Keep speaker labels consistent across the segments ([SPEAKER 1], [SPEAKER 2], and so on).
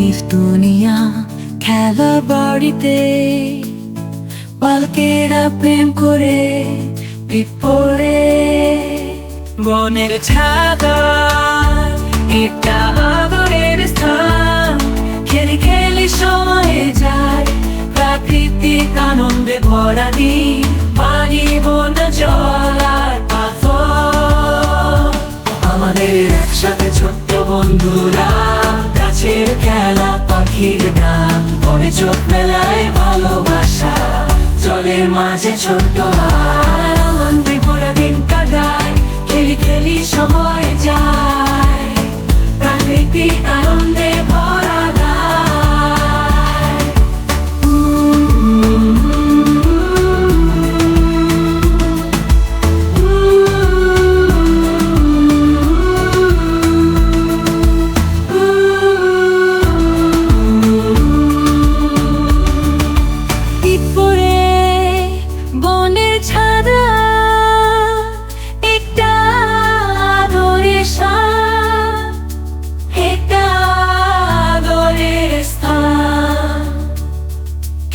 [SPEAKER 1] পানির দুনিয়া খেলা বাড়িতে। বালকেরা প্রেম করে বিপরে। বনের ছাদা এটা আদরের স্থান। খেলি খেলি সময়ে যায়, প্রাকৃতিক আনন্দে ভরা দিন। পানি বন, জল আর পাথর। আমাদের একসাথে ছোট্ট বন্ধুরা মনে চোখ মেলায় ভালোবাসা জলের মাঝে ছোট্ট আর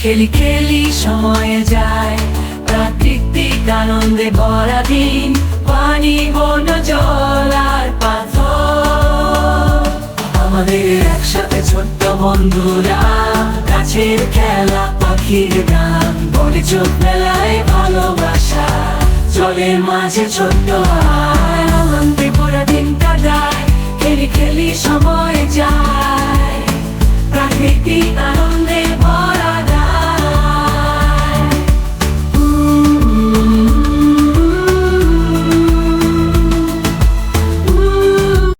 [SPEAKER 1] খেলি খেলি সময়ে যায়। প্রাকৃতিক আনন্দে ভরা দিন, পানি, বন, জল আর পাথর। আমাদের একসাথে ছোট্ট বন্ধুরা, গাছের খেলা, পাখির গান বলে চোখ মেলায় ভালোবাসা। জলের মাঝে ছোট্ট আনন্দে ভরা দিন কাটায়, খেলি খেলি সময় যায়। প্রাকৃতিক